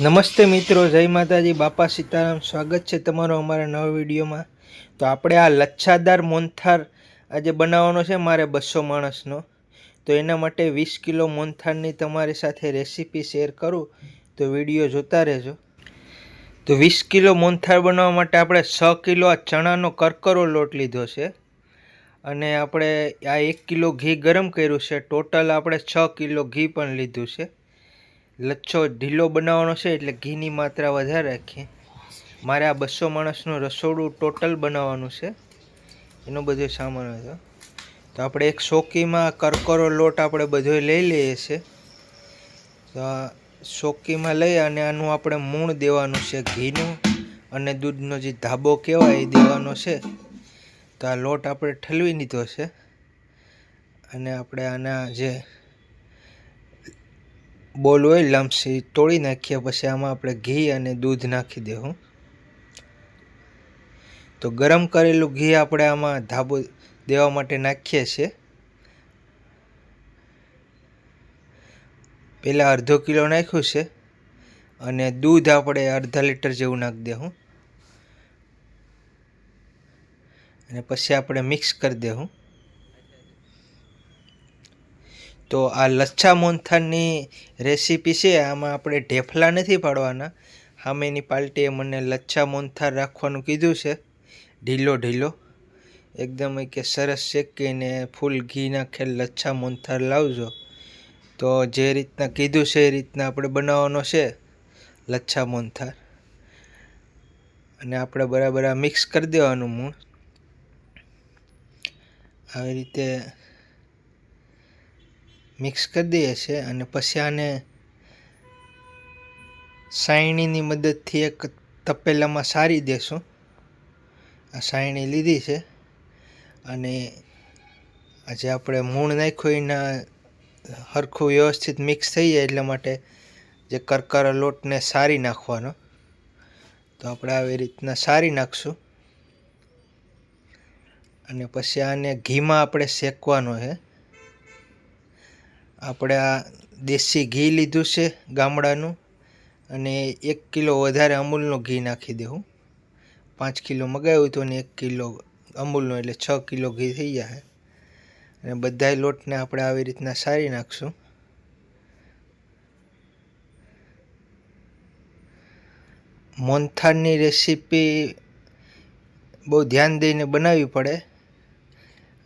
નમસ્તે મિત્રો, જય માતાજી, બાપા સીતારામ, સ્વાગત છે તમારો અમારા નવા વિડીયોમાં. તો આપણે આ લચ્છાદાર મોનથાર આજે બનાવવાનો છે મારે બસો માણસનો. તો એના માટે વીસ કિલો મોનથારની તમારી સાથે રેસીપી શેર કરું, તો વીડિયો જોતા રહેજો. તો વીસ કિલો મોનથાર બનાવવા માટે આપણે છ કિલો આ ચણાનો કરકરો લોટ લીધો છે. અને આપણે આ એક કિલો ઘી ગરમ કર્યું છે. ટોટલ આપણે છ કિલો ઘી પણ લીધું છે. લચ્છો ઢીલો બનાવવાનો છે એટલે ઘીની માત્રા વધારે રાખીએ. મારે આ બસો માણસનું રસોડું ટોટલ બનાવવાનું છે. એનો બધો સામાન હતો તો આપણે એક સોકીમાં કરકરો લોટ આપણે બધો લઈ લઈએ છીએ તો આ સોકીમાં લઈ અને આનું આપણે મૂણ દેવાનું છે ઘીનું અને દૂધનો જે ધાબો કહેવાય એ દેવાનો છે. તો આ લોટ આપણે ઠલવી લીધો છે. અને આપણે આના જે બોલ હોય લમ્સ તોડી નાખીએ પછી આમાં આપણે ઘી અને દૂધ નાખી દેવું. તો ગરમ કરેલું ઘી આપણે આમાં ધાબો દેવા માટે નાખીએ છીએ. પહેલાં અડધો કિલો નાખ્યું છે અને દૂધ આપણે અડધા લીટર જેવું નાખી દેવું. અને પછી આપણે મિક્સ કરી દેવું. તો આ લચ્છા મોહનથાળની રેસીપી છે. આમાં આપણે ઢેફલા નથી પાડવાના. સામેની પાર્ટીએ મને લચ્છા મોહનથાળ રાખવાનું કીધું છે. ઢીલો ઢીલો. એકદમ કે સરસ શેકીને ફૂલ ઘી નાખેલ લચ્છા મોહનથાળ લાવજો. તો જે રીતના કીધું છે એ રીતના આપણે બનાવવાનો છે લચ્છા મોહનથાળ. અને આપણે બરાબર આ મિક્સ કરી દેવાનું મૂળ. આવી રીતે મિક્સ કરી દઈએ છીએ અને પછી આને સાયણીની મદદથી એક તપેલામાં સારી દેશું. આ સાયણી લીધી છે અને આજે આપણે મૂળ નાખ્યું એના સરખું વ્યવસ્થિત મિક્સ થઈ જાય એટલા માટે જે કરકરા લોટને સારી નાખવાનો. તો આપણે આવી રીતના સારી નાખશું. અને પછી આને ઘીમાં આપણે શેકવાનો છે. આપણે આ દેશી ઘી લીધું છે ગામડાનું અને એક કિલો વધારે અમૂલનું ઘી નાખી દેવું પાંચ કિલો મગાવ્યું હતું ને એક કિલો અમૂલનું, એટલે છ કિલો ઘી થઈ જાય અને બધાય લોટને આપણે આવી રીતના સારી નાખશું. મોનથાળની રેસીપી બહુ ધ્યાન દઈને બનાવવી પડે.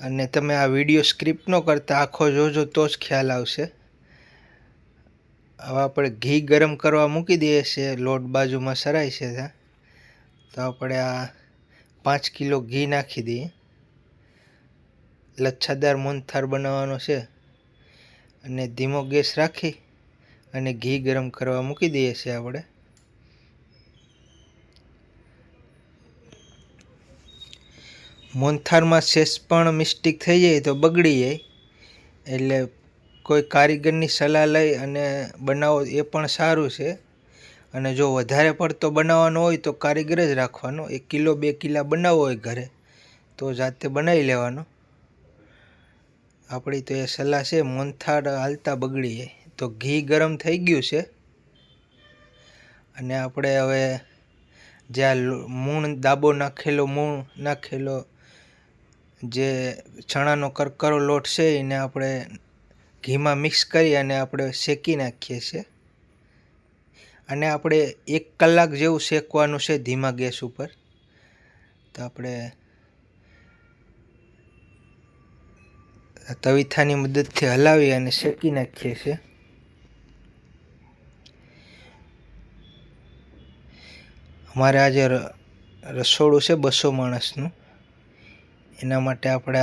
અને તમે આ વીડિયો સ્ક્રિપ્ટ ન કરતા, આખો જોજો તો જ ખ્યાલ આવશે. હવે આપણે ઘી ગરમ કરવા મૂકી દઈએ છીએ, લોટ બાજુમાં સરાય છે ત્યાં. તો આપણે આ પાંચ કિલો ઘી નાખી દઈએ. લચ્છાદાર મોનથાર બનાવવાનો છે. અને ધીમો ગેસ રાખી અને ઘી ગરમ કરવા મૂકી દઈએ છીએ આપણે. મોહનથાળમાં શેષ પણ મિસ્ટેક થઈ જાય તો બગડી જાય. એટલે કોઈ કારીગરની સલાહ લઈ અને બનાવો એ પણ સારું છે. અને જો વધારે પડતો બનાવવાનો હોય તો કારીગર જ રાખવાનો. એક કિલો, બે કિલા બનાવવો હોય ઘરે તો જાતે બનાવી લેવાનો. આપણી તો એ સલાહ છે મોનથાળ હાલતા બગડી જાય. તો ઘી ગરમ થઈ ગયું છે. અને આપણે હવે જ્યાં મૂણ, દાબો નાખેલો, મૂણ નાખેલો જે ચણાનો કરકરો લોટ છે, એને આપણે ઘીમાં મિક્સ કરી અને આપણે શેકી નાખીએ છીએ. અને આપણે એક કલાક જેવું શેકવાનું છે ધીમા ગેસ ઉપર. તો આપણે તવીથાની મદદથી હલાવી અને શેકી નાખીએ છીએ. અમારે આજે રસોડું છે બસો માણસનું. એના માટે આપણે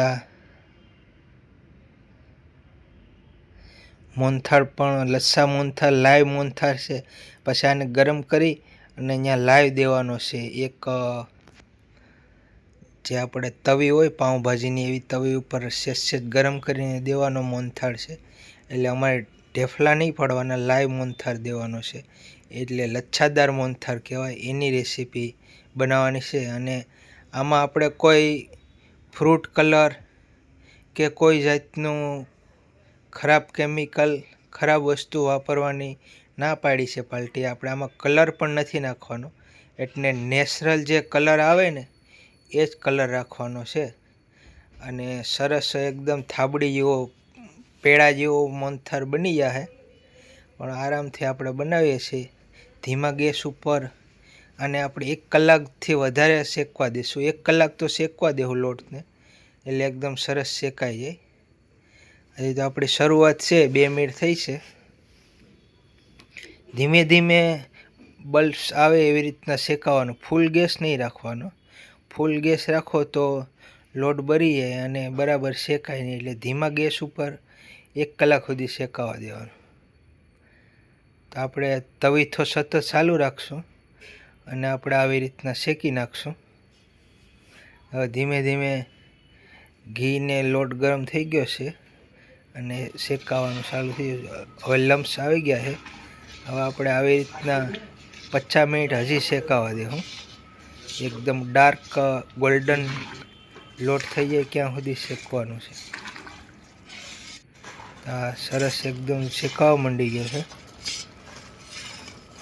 મોનથાળ પણ, લસ્સા મોનથાળ લાઈવ મોનથાળ છે. પછી આને ગરમ કરી અને અહીંયા લાઈવ દેવાનો છે. એક જે આપણે તવી હોય, પાઉંભાજીની એવી તવી ઉપર સેજ સેજ ગરમ કરીને દેવાનો મોનથાળ છે. એટલે અમારે ઢેફલા નહીં પડવાના લાઈવ મોનથાળ દેવાનો છે. એટલે લચ્છાદાર મોનથાળ કહેવાય. એની રેસીપી બનાવવાની છે. અને આમાં આપણે કોઈ ફ્રૂટ કલર કે કોઈ જાતનું ખરાબ કેમિકલ, ખરાબ વસ્તુ વાપરવાની ના પાડી છે પાલટી આપણે. આમાં કલર પણ નથી નાખવાનો. એટલે નેચરલ જે કલર આવે ને, એ જ કલર રાખવાનો છે. અને સરસ એકદમ થાબડી જેવો, પેડા જેવો મોનથર બની જાય પણ આરામથી આપણે બનાવીએ છીએ. ધીમા ગેસ ઉપર અને આપણે એક કલાકથી વધારે શેકવા દઈશું એક કલાક તો શેકવા દેવું લોટને. એટલે એકદમ સરસ શેકાઈ જાય હજી તો આપણી શરૂઆત છે, બે મિનિટ થઈ છે. ધીમે ધીમે બલ્બ્સ આવે એવી રીતના શેકાવાનું. ફૂલ ગેસ નહીં રાખવાનો. ફૂલ ગેસ રાખો તો લોટ બળી જાય અને બરાબર શેકાય નહીં. એટલે ધીમા ગેસ ઉપર એક કલાક સુધી શેકાવા દેવાનું. તો આપણે તવીથો સતત ચાલુ રાખશું. અને આપણે આવી રીતના શેકી નાખશું. હવે ધીમે ધીમે ઘીને લોટ ગરમ થઈ ગયો છે અને શેકાવાનું ચાલુ થયું હવે લમ્સ આવી ગયા છે. હવે આપણે આવી રીતના પચાસ મિનિટ હજી શેકાવા દેવું એકદમ ડાર્ક, ગોલ્ડન લોટ થઈ જાય ક્યાં સુધી શેકવાનું છે. આ સરસ એકદમ શેકાવા માંડી ગયો છે.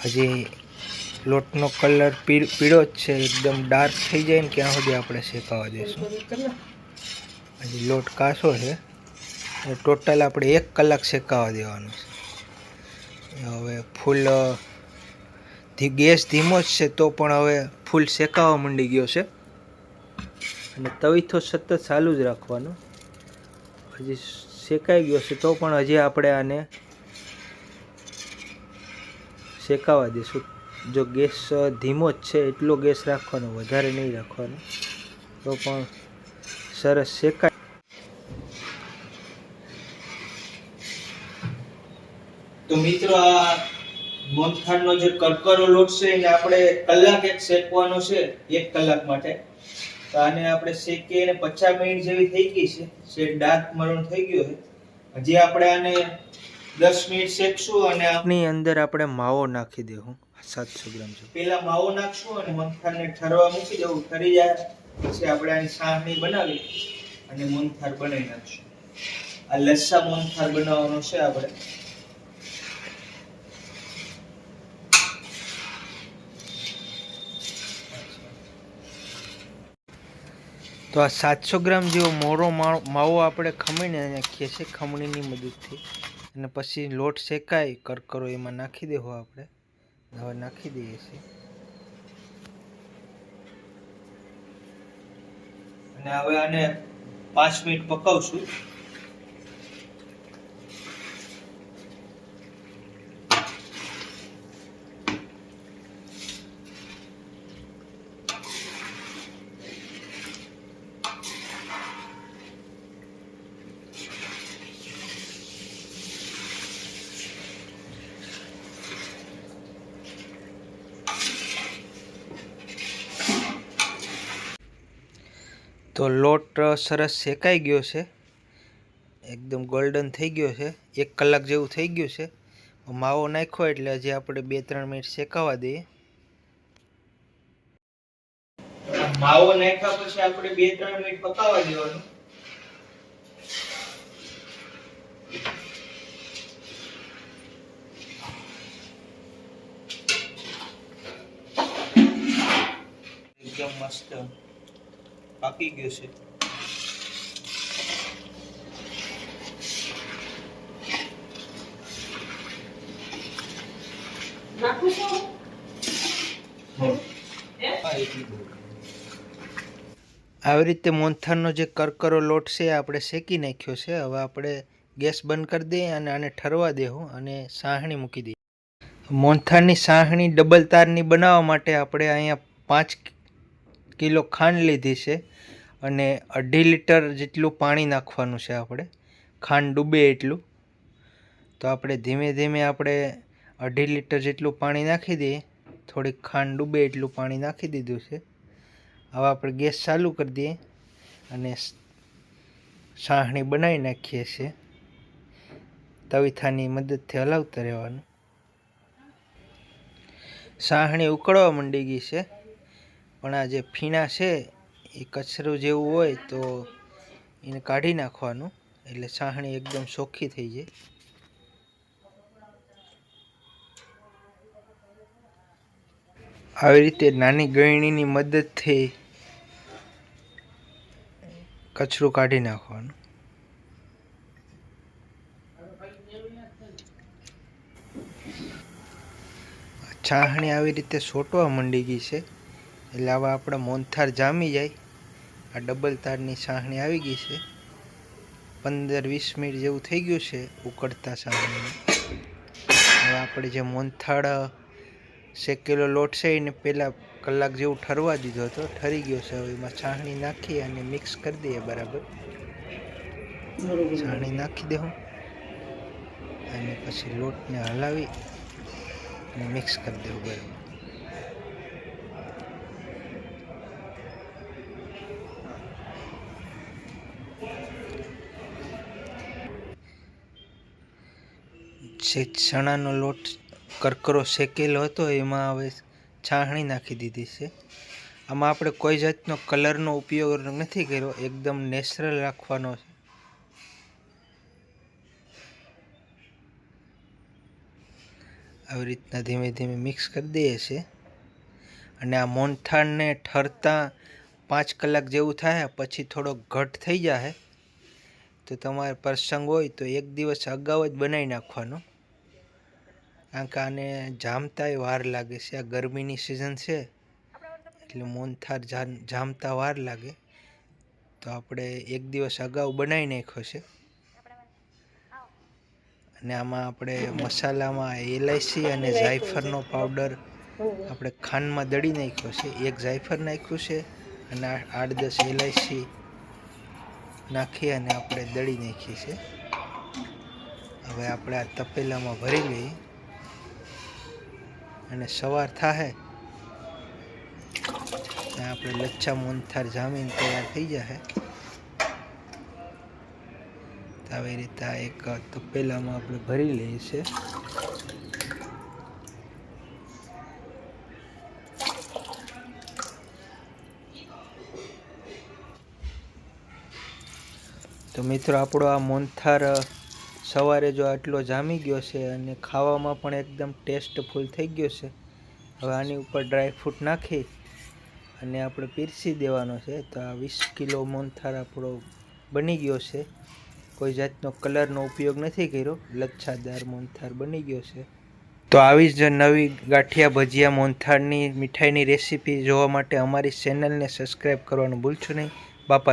હજી લોટનો કલર પીળો જ છે, એકદમ ડાર્ક થઈ જાય ને ક્યાં સુધી આપણે શેકાવા દઈશું હજી લોટ કાસો છે. ટોટલ આપણે એક કલાક શેકાવા દેવાનો છે. હવે ફૂલ ગેસ ધીમો જ છે તો પણ હવે ફૂલ શેકાવા માંડી ગયો છે. અને તવીથો સતત ચાલુ જ રાખવાનો. હજી શેકાઈ ગયો છે તો પણ હજી આપણે આને શેકાવા દઈશું જો ગેસ ધીમો જ છે, એટલો ગેસ રાખવાનો, વધારે નહીં રાખવાનો. તો પણ સરસ શેકાય. તો મિત્રો, આ મોનખાંડનો જે કરકરો લોટ છે, એને આપણે કલાક એક શેકવાનો છે, એક કલાક માટે. તો આને આપણે શેકીએ પચાસ મિનિટ જેવી થઈ ગઈ છે. શેડ ડાર્ક મરણ થઈ ગયો છે. હજી આપણે આને દસ મિનિટ શેકશું અને આપની અંદર આપણે માવો નાખી દેવું. સાતસો ગ્રામ છે પેલા માવો નાખશું અને મોનથાળને ઠરવા મૂકી દેવું. ઠરી જાય પછી આપણે આની સાહણી બનાવી અને મોનથાળ બનાવી નાખશું. આ લસ્સા મોનથાળ બનાવવાનો છે આપણે. તો આ સાતસો ગ્રામ જેવો મોરો માવો આપણે ખમણીને નાખીએ છીએ ખમણીની મદદથી. અને પછી લોટ શેકાય કરકરો એમાં નાખી દેવો આપણે. હવે નાખી દઈએ છીએ. અને હવે આને પાંચ મિનિટ પકાવશું. તો લોટ સરસ શેકાઈ ગયો છે. એકદમ ગોલ્ડન થઈ ગયો છે. એક કલાક જેવું થઈ ગયું છે. માવો નાખ્યો એટલે હજી આપણે બે ત્રણ મિનિટ શેકાવા દઈએ. માવો નાખ્યા પછી આપણે બે ત્રણ મિનિટ પકાવવા દેવાનું. એકદમ મસ્ત. પાકી ગયો છે. આવી રીતે મોનથાનનો જે કરકરો લોટ છે એ આપણે શેકી નાખ્યો છે. હવે આપણે ગેસ બંધ કરી દઈએ અને આને ઠરવા દેવું અને સાહણી મૂકી દઈએ. મોનથાનની સાહણી ડબલ તારની બનાવવા માટે આપણે અહીંયા પાંચ કિલો ખાંડ લીધી છે અને અઢી લીટર જેટલું પાણી નાખવાનું છે આપણે. ખાંડ ડૂબે એટલું. તો આપણે ધીમે ધીમે આપણે અઢી લીટર જેટલું પાણી નાખી દઈએ. થોડીક ખાંડ ડૂબે એટલું પાણી નાખી દીધું છે. હવે આપણે ગેસ ચાલુ કરી દઈએ અને સાહણી બનાવી નાખીએ છીએ. તવીથાની મદદથી હલાવતા રહેવાનું. સાહણી ઉકળવા માંડી ગઈ છે. પણ આ જે ફીણા છે, એ કચરો જેવું હોય તો એને કાઢી નાખવાનું. એટલે સાહણી એકદમ ચોખ્ખી થઈ જાય. આવી રીતે નાની ગળણીની મદદથી કચરું કાઢી નાખવાનું. છાહણી આવી રીતે સોટવા માંડી ગઈ છે. એટલે આવા આપણે મોનથાર જામી જાય. આ ડબલ તારની સાહણી આવી ગઈ છે. પંદર વીસ મિનિટ જેવું થઈ ગયું છે ઉકળતા સાહણીને હવે આપણે જે મોનથાળ શેકેલો લોટ છે એને પહેલાં કલાક જેવું ઠરવા દીધો હતો. ઠરી ગયો છે. હવે એમાં છાણી નાખી અને મિક્સ કરી દઈએ બરાબર. છાણી નાખી દેવું અને પછી લોટને હલાવી અને મિક્સ કરી દેવું બરાબર. ચણાનો લોટ કરકરો શેકેલો હતો, એમાં હવે છાણી નાખી દીધી છે. આમાં આપણે કોઈ જાતનો કલરનો ઉપયોગ નથી કર્યો, એકદમ નેચરલ રાખવાનો છે. આવી રીતના ધીમે ધીમે મિક્સ કરી દઈએ છીએ અને આ મોનથાણને ઠરતા પાંચ કલાક જેવું થાય, પછી થોડો ઘટ થઈ જાય તો તમારે પ્રસંગ હોય તો એક દિવસ અગાઉ જ બનાવી નાખવાનો. કારણ આને જામતાય વાર લાગે છે. આ ગરમીની સિઝન છે, એટલે મોનથાર જામતા વાર લાગે. તો આપણે એક દિવસ અગાઉ બનાવી નાખ્યો છે. અને આમાં આપણે મસાલામાં એલાયચી અને જાયફળનો પાવડર આપણે ખાંડમાં દળી નાખ્યો છે. એક જાયફળ નાખ્યું છે અને આઠ દસ એલાયચી નાખી અને આપણે દળી નાખી છે. હવે આપણે આ તપેલામાં ભરી લઈએ. અને સવાર ત્યાં આપણે લચ્છા મોનથાર જામીન તૈયાર થઈ જશે તો આવી રીતે આ એક તપેલામાં આપણે ભરી લઈએ છીએ. તો મિત્રો આપણો આ મોનથાર સવારે જો આટલો જામી ગયો છે અને ખાવામાં પણ એકદમ ટેસ્ટફુલ થઈ ગયો છે, હવે આની ઉપર ડ્રાય ફ્રૂટ નાખી અને આપણે પીરસી દેવાનો છે. તો આ વીસ કિલો મોનથાર આપણો બની ગયો છે. કોઈ જાતનો કલરનો ઉપયોગ નથી કર્યો. લચ્છાદાર મોનથાર બની ગયો છે. તો આવી જ નવી ગાંઠિયા ભજીયા મોનથાળની મીઠાઈની રેસીપી જોવા માટે અમારી ચેનલને સબસ્ક્રાઈબ કરવાનું ભૂલશો નહીં. બાપા